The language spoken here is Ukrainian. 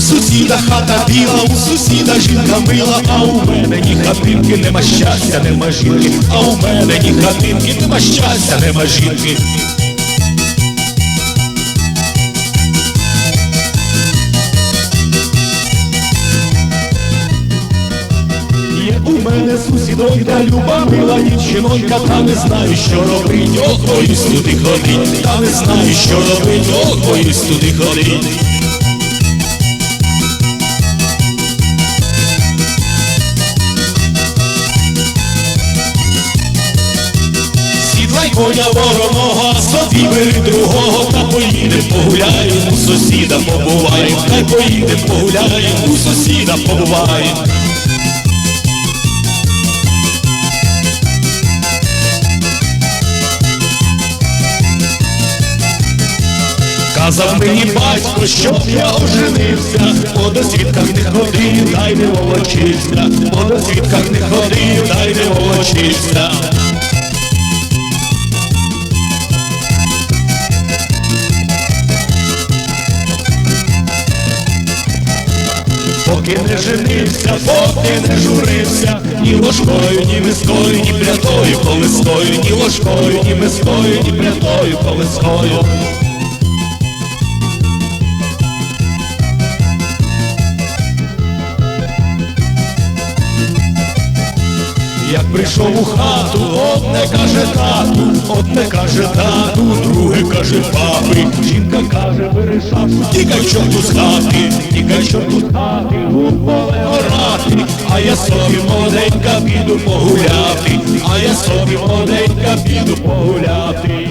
сусіда хата біла, у сусіда жінка мила, а у мене ні хатинки, нема щастя, нема жінки, а у мене ні хатинки, нема щастя, нема жінки. У мене сусідонька, люба мила дівчинонька, та не знаю, що робить, ох, боюсь туди ходить, та не знаю, що робить, ох, боюсь туди ходить. Коня вороного, собі бери другого, та поїдем погуляєм, у сусіда побуваєм, та й поїдем погуляєм, у сусіда побуваєм. Казав мені батько, щоб я оженився, по досвідках не ходив, дай не волочився, по досвідках не ходив, дай не волочився. Поки не женився, поки не журився, ні ложкою, ні мискою, ні плятою колискою, ні ложкою, ні мискою, ні плятою колискою. Як прийшов у хату, одне каже тату, одне каже тату, друге каже папи. Жінка каже, бери тікай чорту з хати, тікай чорту з хати, у поле орати, а я собі молоденька піду погуляти, а я собі молоденька піду погуляти.